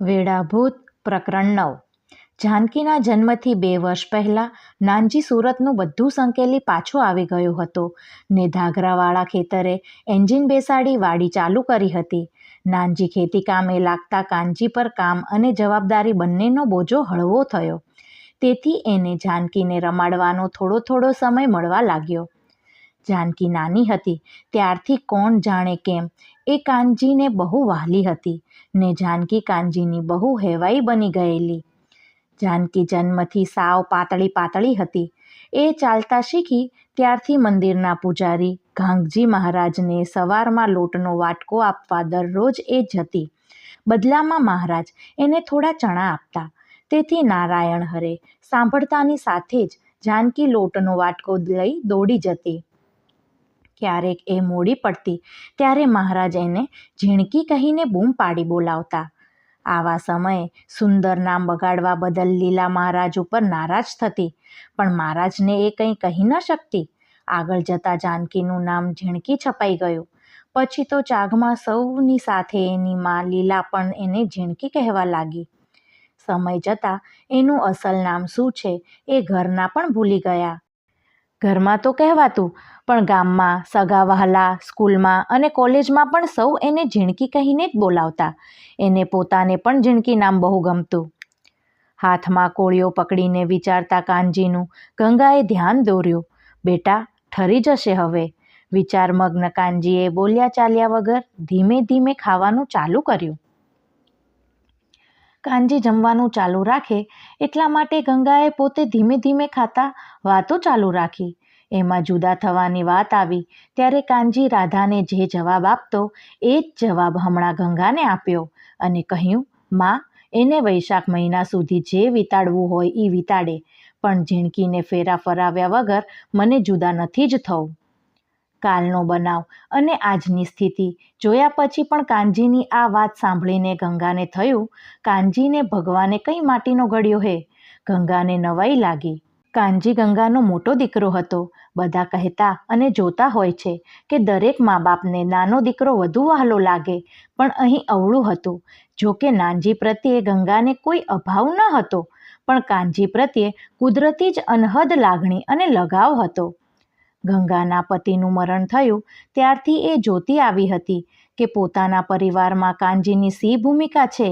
વેળાભૂત પ્રકરણ નવ. જાનકીના જન્મથી બે વર્ષ પહેલાં નાનજી સુરતનું બધું સંકેલી પાછો આવી ગયો હતો. ને ધાગરાવાળા ખેતરે એન્જિન બેસાડી વાડી ચાલુ કરી હતી. નાનજી ખેતી કામે લાગતા કાનજી પર કામ અને જવાબદારી બંનેનો બોજો હળવો થયો. તેથી એને જાનકીને રમાડવાનો થોડો થોડો સમય મળવા લાગ્યો. જાનકી નાની હતી. ત્યારથી કોણ જાણે કેમ? એ કાનજીને બહુ વહાલી હતી ને જાનકી કાનજીની બહુ હેવાઈ બની ગયેલી. જાનકી જન્મથી સાવ પાતળી પાતળી હતી. એ ચાલતા શીખી ત્યારથી મંદિરના પૂજારી ઘાંઘજી મહારાજને સવારમાં લોટનો વાટકો આપવા દરરોજ એ જતી બદલામાં મહારાજ એને થોડા ચણા આપતા. તેથી નારાયણ હરે સાંભળતાની સાથે જ જાનકી લોટનો વાટકો લઈ દોડી જતી. ક્યારેક એ મોડી પડતી, ત્યારે મહારાજ એને ઝીણકી કહીને બૂમ પાડી બોલાવતા. આવા સમયે સુંદર નામ બગાડવા બદલ લીલા મહારાજ ઉપર નારાજ થતી, પણ મહારાજને એ કંઈ કહી ન શકતી. આગળ જતાં જાનકીનું નામ ઝીણકી છપાઈ ગયું. પછી તો ચાગમાં સૌની સાથે એની માં લીલા પણ એને ઝીણકી કહેવા લાગી. સમય જતાં એનું અસલ નામ શું છે એ ઘરના પણ ભૂલી ગયા. ઘરમાં તો કહેવાતું, પણ ગામમાં, સગા વહાલા, સ્કૂલમાં અને કોલેજમાં પણ સૌ એને ઝીણકી કહીને જ બોલાવતા. એને પોતાને પણ ઝીણકી નામ બહુ ગમતું. હાથમાં કોળીઓ પકડીને વિચારતા કાનજીનું, ગંગાએ ધ્યાન દોર્યું. બેટા, ઠરી જશે હવે. વિચારમગ્ન કાનજીએ બોલ્યા ચાલ્યા વગર ધીમે ધીમે ખાવાનું ચાલુ કર્યું. કાનજી જમવાનું ચાલુ રાખે, એટલા માટે ગંગાએ પોતે ધીમે ધીમે ખાતા વાતો ચાલુ રાખી. એમાં જુદા થવાની વાત આવી, ત્યારે કાનજી રાધાને જે જવાબ આપતો, એ જ જવાબ હમણાં ગંગાને આપ્યો અને કહ્યું, માં, એને વૈશાખ મહિના સુધી જે વિતાડવું હોય એ વિતાડે, પણ ઝીણકીને ફેરા ફરાવ્યા વગર મને જુદા નથી જ થવું. કાલનો બનાવ અને આજની સ્થિતિ. જોયા પછી પણ કાનજીની આ વાત સાંભળીને ગંગાને થયું, કાનજીને ભગવાને કઈ માટીનો ગળ્યો હે? ગંગાને નવાઈ લાગી. કાનજી ગંગાનો મોટો દીકરો હતો. બધા કહેતા અને જોતા હોય છે કે દરેક મા બાપને નાનો દીકરો વધુ વહાલો લાગે, પણ અહીં અવળું હતું. જો કે નાનજી પ્રત્યે ગંગાને કોઈ અભાવ ન હતો, પણ કાનજી પ્રત્યે કુદરતી જ અનહદ લાગણી અને લગાવ હતો. ગંગાના પતિનું મરણ થયું, ત્યારથી એ જોતી આવી હતી કે પોતાના પરિવારમાં કાનજીની સી ભૂમિકા છે.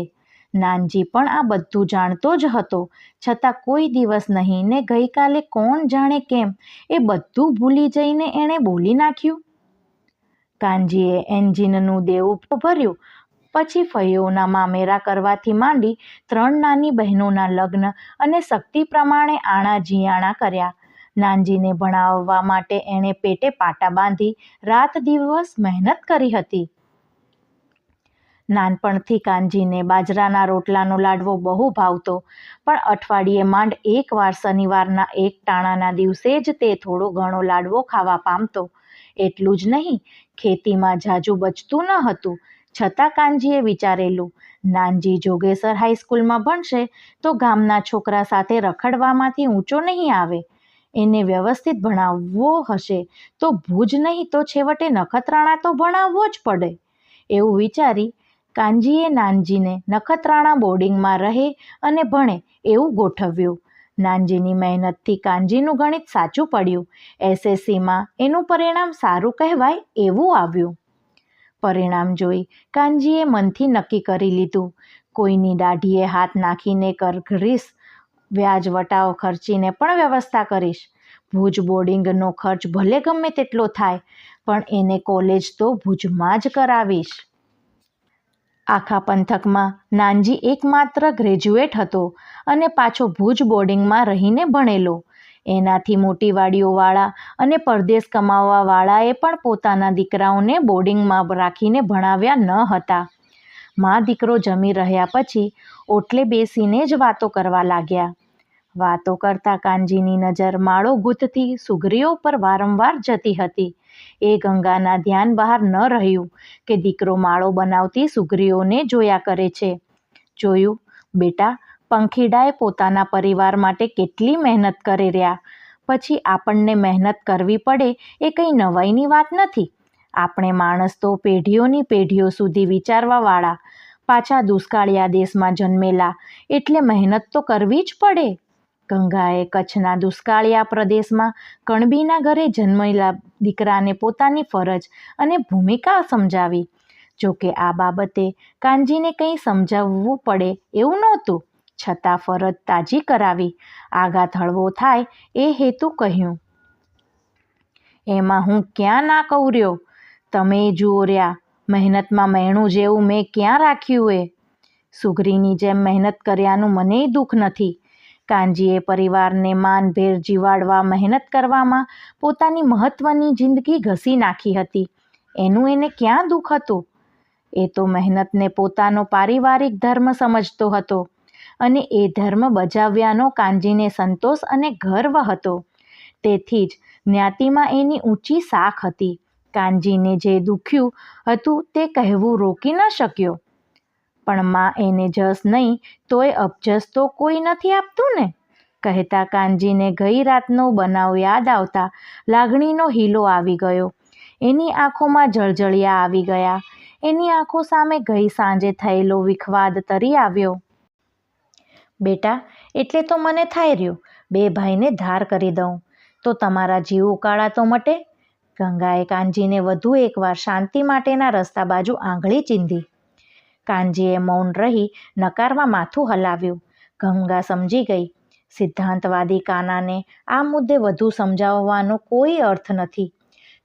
નાનજી પણ આ બધું જાણતો જ હતો, છતાં કોઈ દિવસ નહીં ને ગઈકાલે કોણ જાણે કેમ એ બધું ભૂલી જઈને એણે બોલી નાખ્યું. કાનજીએ એન્જિનનું દેવું ભર્યું, પછી ફૈયોના મામેરા કરવાથી માંડી ત્રણ નાની બહેનોના લગ્ન અને શક્તિ પ્રમાણે આણા જીયાણા કર્યા. નાનજીને ભણાવવા માટે એણે પેટે પાટા બાંધી રાત દિવસ મહેનત કરી હતી. નાનપણથી કાનજીને બાજરાના રોટલાનો લાડવો બહુ ભાવતો, પણ અઠવાડિયે માંડ એકવાર શનિવારના એક ટાણાના દિવસે જ તે થોડો ઘણો લાડવો ખાવા પામતો. એટલું જ નહીં, ખેતીમાં જાજુ બચતું ન હતું. છતાં કાનજીએ વિચારેલું, નાનજી જોગેસર હાઈસ્કૂલમાં ભણશે તો ગામના છોકરા સાથે રખડવામાંથી ઊંચો નહીં આવે. એને વ્યવસ્થિત ભણાવવો હશે તો ભુજ નહીં તો છેવટે નખત્રાણા તો ભણાવવો જ પડે. એવું વિચારી કાનજીએ નાનજીને નખત્રાણા બોર્ડિંગમાં રહે અને ભણે એવું ગોઠવ્યું. નાનજીની મહેનતથી કાનજીનું ગણિત સાચું પડ્યું. એસએસસીમાં એનું પરિણામ સારું કહેવાય એવું આવ્યું. પરિણામ જોઈ કાનજીએ મનથી નક્કી કરી લીધું. કોઈની દાઢીએ હાથ નાખીને કરઘરીશ વ્યાજ વટાવ ખર્ચીને પણ વ્યવસ્થા કરીશ. ભુજ બોર્ડિંગનો ખર્ચ ભલે ગમે તેટલો થાય, પણ એને કોલેજ તો ભુજમાં જ કરાવીશ. આખા પંથકમાં નાનજી એકમાત્ર ગ્રેજ્યુએટ હતો અને પાછો ભુજ બોર્ડિંગમાં રહીને ભણેલો. એનાથી મોટી વાડીઓવાળા અને પરદેશ કમાવવાવાળાએ પણ પોતાના દીકરાઓને બોર્ડિંગમાં રાખીને ભણાવ્યા ન હતા. મા દીકરો જમી રહ્યા પછી ઓટલે બેસીને જ વાતો કરવા લાગ્યા. વાતો કરતા કાનજીની નજર માળો ગુથતી સુગરીઓ પર વારંવાર જતી હતી. એ ગંગાના ધ્યાન બહાર ન રહ્યું કે દીકરો માળો બનાવતી સુગરીઓને જોયા કરે છે. જોયું, બેટા, પંખીડાએ પોતાના પરિવાર માટે કેટલી મહેનત કરી રહ્યા. પછી આપણને મહેનત કરવી પડે એ કંઈ નવાઈની વાત નથી. આપણે માણસ તો પેઢીઓની પેઢીઓ સુધી વિચારવાવાળા. પાછા દુષ્કાળિયા દેશમાં જન્મેલા. એટલે મહેનત તો કરવી જ પડે. ગંગાએ કચ્છના દુષ્કાળિયા પ્રદેશમાં કણબીના ઘરે જન્મેલા દીકરાને પોતાની ફરજ અને ભૂમિકા સમજાવી. જોકે આ બાબતે કાનજીને કંઈ સમજાવવું પડે એવું નહોતું. છતાં ફરજ તાજી કરાવી. આઘાત હળવો થાય એ હેતુ કહ્યું. એમાં હું ક્યાં ના કવર્યો? તમે જુઓ રહ્યા. મહેનતમાં મહેણું જેવું મેં ક્યાં રાખ્યું એ? સુગરીની જેમ મહેનત કર્યાનું મનેય દુઃખ નથી. કાનજીએ પરિવારને માનભેર જીવાડવા મહેનત કરવામાં પોતાની મહત્ત્વની જિંદગી ઘસી નાખી હતી. એનું એને ક્યાં દુઃખ હતું? એ તો મહેનતને પોતાનો પારિવારિક ધર્મ સમજતો હતો અને એ ધર્મ બજાવ્યાનો કાનજીને સંતોષ અને ગર્વ હતો. તેથી જ જ્ઞાતિમાં એની ઊંચી શાખ હતી. કાનજીને જે દુખ્યું હતું તે કહેવું રોકી ન શક્યો. પણ માં એને જસ નહીં, તોય અબજસ તો કોઈ નથી આપતું ને, કહેતા કાનજીને ગઈ રાતનો બનાવ યાદ આવતા લાગણીનો હીલો આવી ગયો. એની આંખોમાં જળજળિયા આવી ગયા. એની આંખો સામે ગઈ સાંજે થયેલો વિખવાદ તરી આવ્યો. બેટા, એટલે તો મને થાય રહ્યું. બે ભાઈને ધાર કરી દઉં. તો તમારા જીવ ઉકાળા તો મટે ગંગાએ કાનજીને વધુ એકવાર શાંતિ માટેના રસ્તા બાજુ આંગળી ચીંધી. કાનજીએ મૌન રહી નકારમાં માથું હલાવ્યું. ગંગા સમજી ગઈ. સિદ્ધાંતવાદી કાનાને આ મુદ્દે વધુ સમજાવવાનો કોઈ અર્થ નથી.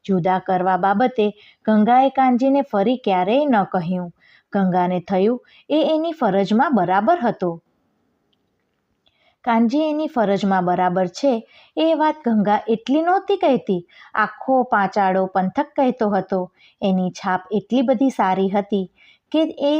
જુદા કરવા બાબતે ગંગાએ કાનજીને ફરી ક્યારેય ન કહ્યું. ગંગાને થયું એ એની ફરજમાં બરાબર હતો. કાનજી એની ફરજમાં બરાબર છે. એ વાત ગંગા એટલી નહોતી કહેતી. આખો પાંચાળો પંથક કહેતો હતો. એની છાપ એટલી બધી સારી હતી કે એ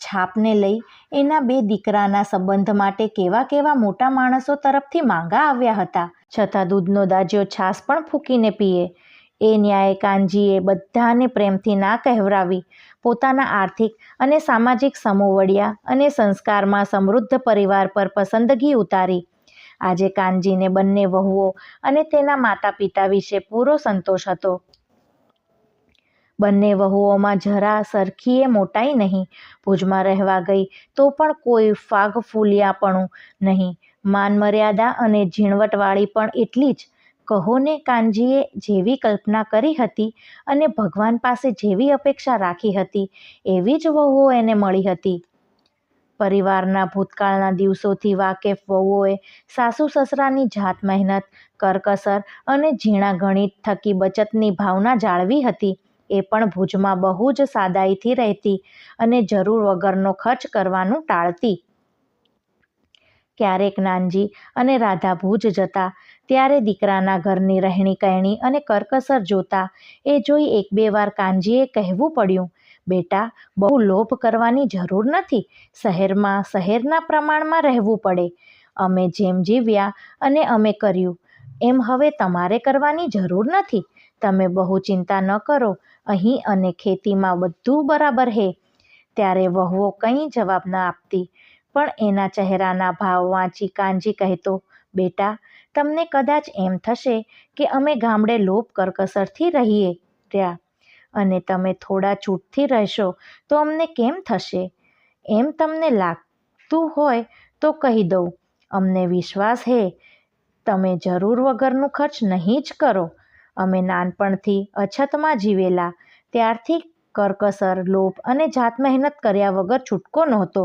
છાપને લઈ એના બે દીકરાના સંબંધ માટે કેવા કેવા મોટા માણસો તરફથી માંગા આવ્યા હતા. છતાં દૂધનો દાજ્યો છાસ પણ ફૂંકીને પીએ. એ ન્યાય કાનજીએ બધાને પ્રેમથી ના કહેવરાવી. પોતાના આર્થિક અને સામાજિક સમોવડિયા અને સંસ્કારમાં સમૃદ્ધ પરિવાર પર પસંદગી ઉતારી. આજે કાનજીને બંને વહુઓ અને તેના માતા પિતા વિશે પૂરો સંતોષ હતો. બંને વહુઓમાં જરા સરખીએ મોટાઈ નહીં. ભુજમાં રહેવા ગઈ તો પણ કોઈ ફાગ ફૂલિયાપણું નહીં. માન મર્યાદા અને ઝીણવટવાળી પણ એટલી જ કહોને કાનજીએ જેવી કલ્પના કરી હતી અને ભગવાન પાસે જેવી અપેક્ષા રાખી હતી, એવી જ વહુઓ એને મળી હતી. પરિવારના ભૂતકાળના દિવસોથી વાકેફ વહુઓએ સાસુ સસરાની જાત મહેનત, કરકસર અને ઝીણા ગણિત થકી બચતની ભાવના જાળવી હતી. એ પણ ભુજમાં બહુ જ સાદાઈથી રહેતી અને જરૂર વગરનો ખર્ચ કરવાનું ટાળતી. ક્યારેક નાનજી અને રાધા ભુજ જતા ત્યારે દીકરાના ઘરની રહેણી કહેણી અને કરકસર જોતા એ જોઈ એક બે વાર કાનજીએ કહેવું પડ્યું, બેટા, બહુ લોભ કરવાની જરૂર નથી. શહેરમાં, શહેરના પ્રમાણમાં રહેવું પડે. અમે જેમ જીવ્યા અને અમે કર્યું. એમ હવે તમારે કરવાની જરૂર નથી. તમે બહુ ચિંતા ન કરો. અહીં અને ખેતીમાં બધું બરાબર હે. ત્યારે વહુઓ કંઈ જવાબ ન આપતી, પણ એના ચહેરાના ભાવ વાંચી કાનજી કહેતો, બેટા તમને કદાચ એમ થશે કે અમે ગામડે લોપ કરકસરથી રહીએ રહ્યા અને તમે થોડા છૂટથી રહેશો તો અમને કેમ થશે? એમ તમને લાગતું હોય તો કહી દઉં. અમને વિશ્વાસ હે. તમે જરૂર વગરનું ખર્ચ નહીં જ કરો. અમે નાનપણથી અછતમાં જીવેલા. ત્યારથી કરકસર, લોભ અને જાત મહેનત કર્યા વગર છૂટકો નહોતો.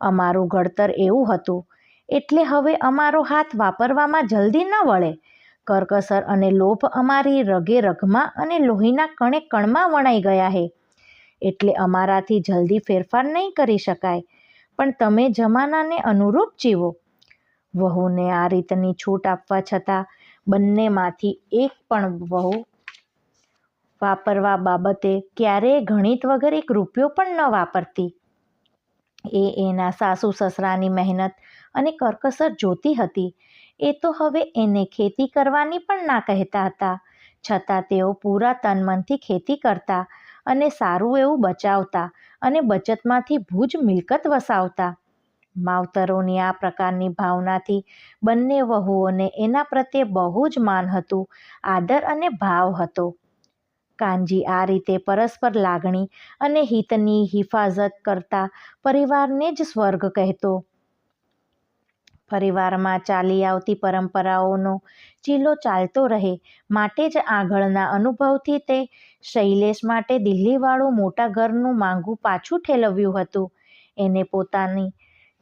અમારું ઘડતર એવું હતું એટલે હવે અમારો હાથ વાપરવામાં જલ્દી ન વળે. કરકસર અને લોભ અમારી રગે રગમાં અને લોહીના કણે કણમાં વણાઈ ગયા હે. એટલે અમારાથી જલ્દી ફેરફાર નહીં કરી શકાય. પણ તમે જમાનાને અનુરૂપ જીવો. વહુને આ રીતની છૂટ આપવા છતાં બંનેમાંથી એક પણ વહુ વાપરવા બાબતે ક્યારેય ગણિત વગર એક રૂપિયો પણ ન વાપરતી. એ એના સાસુ સસરાની મહેનત અને કરકસર જોતી હતી. એ તો હવે એને ખેતી કરવાની પણ ના કહેતા હતા. છતાં તેઓ પૂરા તન મનથી ખેતી કરતા અને સારું એવું બચાવતા અને બચતમાંથી ભૂજ મિલકત વસાવતા. માવતરોની આ પ્રકારની ભાવનાથી બંને વહુઓને એના પ્રત્યે બહુ જ માન હતું, આદર અને ભાવ હતો. કાનજી આ રીતે પરસ્પર લાગણી અને હિતની હિફાજત કરતા પરિવારને જ સ્વર્ગ કહેતો. પરિવારમાં ચાલી આવતી પરંપરાઓનો ચીલો ચાલતો રહે, માટે જ આગળના અનુભવથી તે શૈલેષ માટે દિલ્હીવાળું મોટા ઘરનું માંગું પાછું ઠેલવ્યું હતું. એને પોતાની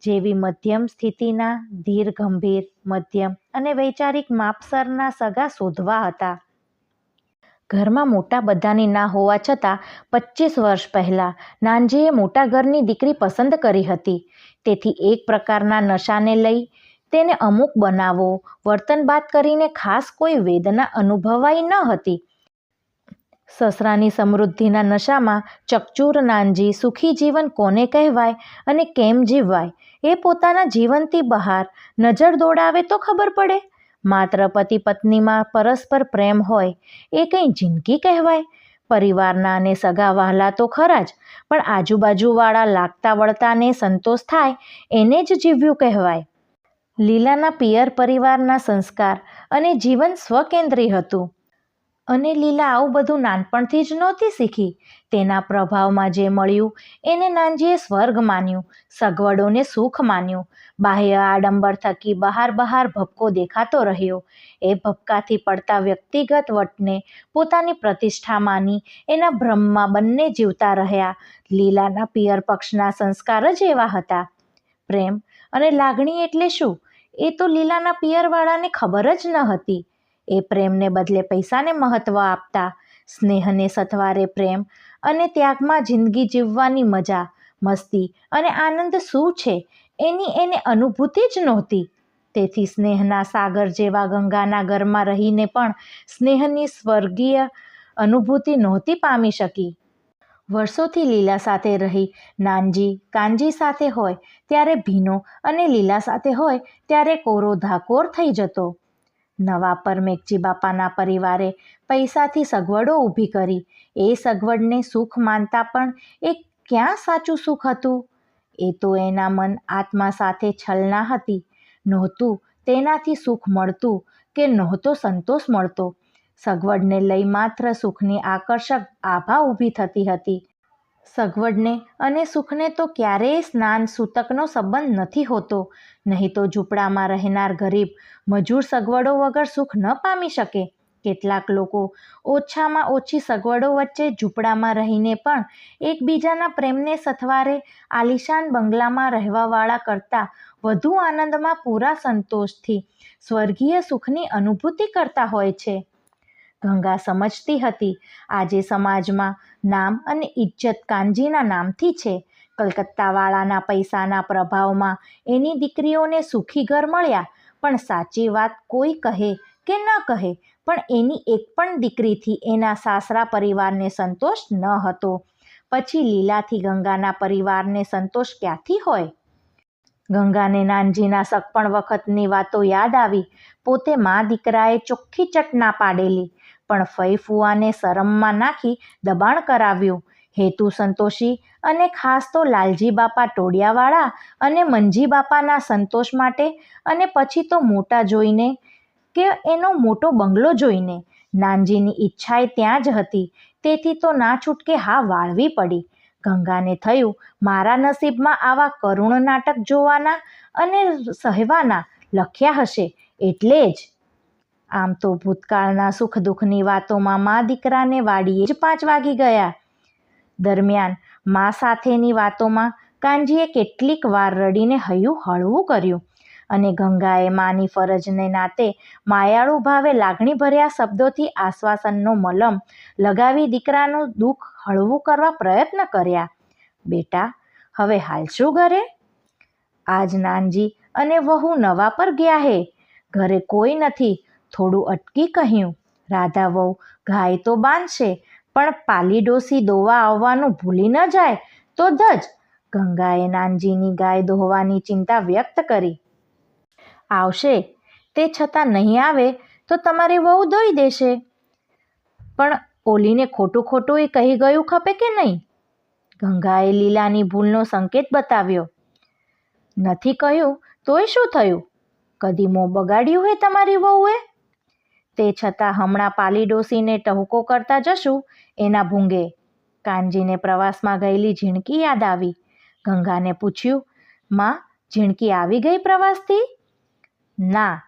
જેવી મધ્યમ સ્થિતિના ધીર ગંભીર મધ્યમ અને વૈચારિક માપસરના સગા શોધવા હતા. ઘરમાં મોટા બધાની ના હોવા છતાં પચીસ વર્ષ પહેલાં નાનજીએ મોટા ઘરની દીકરી પસંદ કરી હતી. તેથી એક પ્રકારના નશાને લઈ તેને અમુક બનાવો. વર્તન બાદ કરીને ખાસ કોઈ વેદના અનુભવાઈ ન હતી. સસરાની સમૃદ્ધિના નશામાં ચકચૂર નાનજી સુખી જીવન કોને કહેવાય અને કેમ જીવવાય? એ પોતાના જીવનથી બહાર નજર દોડાવે તો ખબર પડે. માત્ર પતિ પત્નીમાં પરસ્પર પ્રેમ હોય, એ કંઈ જિંદગી કહેવાય? પરિવારના અને સગા વહાલા તો ખરા જ, પણ આજુબાજુવાળા લાગતા વળતાને સંતોષ થાય એને જ જીવ્યું કહેવાય. લીલાના પિયર પરિવારના સંસ્કાર અને જીવન સ્વકેન્દ્રી હતું. અને લીલા આવું બધું નાનપણથી જ નહોતી શીખી. તેના પ્રભાવમાં જે મળ્યું, એને નાનજીએ સ્વર્ગ માન્યું, સગવડોને સુખ માન્યું. બાહ્ય આડંબર થકી બહાર બહાર ભપકો દેખાતો રહ્યો. એ ભપકાથી પડતા વ્યક્તિગત વટને પોતાની પ્રતિષ્ઠા માની, એના ભ્રમમાં બંને જીવતા રહ્યા. લીલાના પિયર પક્ષના સંસ્કાર જ એવા હતા. પ્રેમ અને લાગણી એટલે શું? એ તો લીલાના પિયરવાળાને ખબર જ ન હતી. એ પ્રેમને બદલે પૈસાને મહત્ત્વ આપતા. સ્નેહને સથવારે પ્રેમ અને ત્યાગમાં જિંદગી જીવવાની મજા, મસ્તી અને આનંદ શું છે? એની એને અનુભૂતિ જ નહોતી. તેથી સ્નેહના સાગર જેવા ગંગાના ઘરમાં રહીને પણ સ્નેહની સ્વર્ગીય અનુભૂતિ નહોતી પામી શકી. વર્ષોથી લીલા સાથે રહી, નાનજી કાનજી સાથે હોય, ત્યારે ભીનો અને લીલા સાથે હોય, ત્યારે કોરો ધાકોર થઈ જતો. નવા પર મેઘજી બાપાના પરિવારે પૈસાથી સગવડો ઊભી કરી. એ સગવડને સુખ માનતા પણ એ ક્યાં સાચું સુખ હતું? એ તો એના મન આત્મા સાથે છલના હતી. નહોતું તેનાથી સુખ મળતું કે નહોતો સંતોષ મળતો. સગવડને લઈ માત્ર સુખની આકર્ષક આભા ઊભી થતી હતી. સગવડને અને સુખને તો ક્યારેય સ્નાન સૂતકનો સંબંધ નથી હોતો. નહીં તો ઝૂંપડામાં રહેનાર ગરીબ મજૂર સગવડો વગર સુખ ન પામી શકે. કેટલાક લોકો ઓછામાં ઓછી સગવડો વચ્ચે ઝૂંપડામાં રહીને પણ એકબીજાના પ્રેમને સથવારે આલિશાન બંગલામાં રહેવાવાળા કરતાં વધુ આનંદમાં પૂરા સંતોષથી સ્વર્ગીય સુખની અનુભૂતિ કરતા હોય છે. ગંગા સમજતી હતી. આજે સમાજમાં નામ અને ઇજ્જત કાનજીના નામથી છે. કલકત્તાવાળાના પૈસાના પ્રભાવમાં એની દીકરીઓને સુખી ઘર મળ્યા. પણ સાચી વાત કોઈ કહે કે ન કહે, પણ એની એક પણ દીકરીથી એના સાસરા પરિવારને સંતોષ ન હતો. પછી લીલાથી ગંગાના પરિવારને સંતોષ ક્યાંથી હોય? ગંગાને નાનજીના સગપણ વખતની વાતો યાદ આવી. પોતે મા દીકરાએ ચોખ્ખી ચટ ના પાડેલી. પણ ફૈફુઆને શરમમાં નાખી દબાણ કરાવ્યું. હેતુ સંતોષી અને ખાસ તો લાલજી બાપા ટોડિયાવાળા અને મંજી બાપાના સંતોષ માટે અને પછી તો મોટા જોઈને કે એનો મોટો બંગલો જોઈને. નાનજીની ઈચ્છાએ ત્યાં જ હતી. તેથી તો ના છૂટકે હા વાળવી પડી. ગંગાને થયું, મારા નસીબમાં આવા કરુણ નાટક જોવાના અને સહેવાના લખ્યા હશે, એટલે જ આમ તો ભૂતકાળના સુખ દુઃખની વાતોમાં મા દીકરાને વાડીએ જ પાંચ વાગી ગયા. દરમિયાન મા સાથેની વાતોમાં કાનજીએ કેટલીક વાર રડીને હૈયું હળવું કર્યું અને ગંગાએ માની ફરજને નાતે માયાળુ ભાવે લાગણીભર્યા શબ્દોથી આશ્વાસનનો મલમ લગાવી દીકરાનું દુઃખ હળવું કરવા પ્રયત્ન કર્યા. બેટા, હવે હાલશું ઘરે? આજ નાનજી અને વહુ નવા પર ગયા હે. ઘરે કોઈ નથી થોડું અટકી કહ્યું, રાધા વહુ, ગાય તો બાંધશે, પણ પાલી ડોસી દોવા આવવાનું ભૂલી ન જાય, તો ધજ. ગંગાએ નાનજીની ગાય દોહવાની ચિંતા વ્યક્ત કરી. આવશે, તે છતાં નહીં આવે તો તમારી વહુ દોઈ દેશે. પણ ઓલીને ખોટું ખોટું એ કહી ગયું ખપે કે નહીં? ગંગાએ લીલાની ભૂલનો સંકેત બતાવ્યો. નથી કહ્યું, તોય શું થયું? કદી મોં બગાડ્યું હોય તમારી વહુએ? તે છતાં હમણાં પાલી ડોસીને ટહુકો કરતા જશું, એના ભૂંગે. કાનજીને પ્રવાસમાં ગયેલી ઝીણકી યાદ આવી. ગંગાને પૂછ્યું, માં, ઝીણકી આવી ગઈ પ્રવાસથી? ના,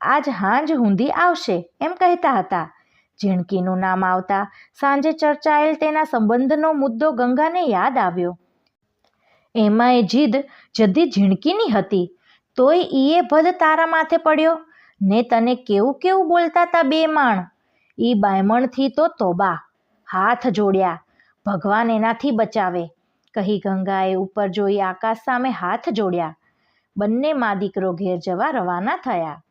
આજ હાંજ હુંધી આવશે, એમ કહેતા હતા. ઝીણકીનું નામ આવતા સાંજે ચર્ચાયેલ તેના સંબંધનો મુદ્દો ગંગાને યાદ આવ્યો. એમાંય જીદ જદી ઝીણકીની હતી, તોય ઈએ ભદ તારા માથે પડ્યો? ને તને કેવું કેવું બોલતા તા બે માણ? એ બાયમણથી તો તોબા. હાથ જોડ્યા. ભગવાન એનાથી બચાવે. કહી ગંગાએ ઉપર જોઈ આકાશ સામે હાથ જોડ્યા. બંને મા દીકરો ઘેર જવા રવાના થયા.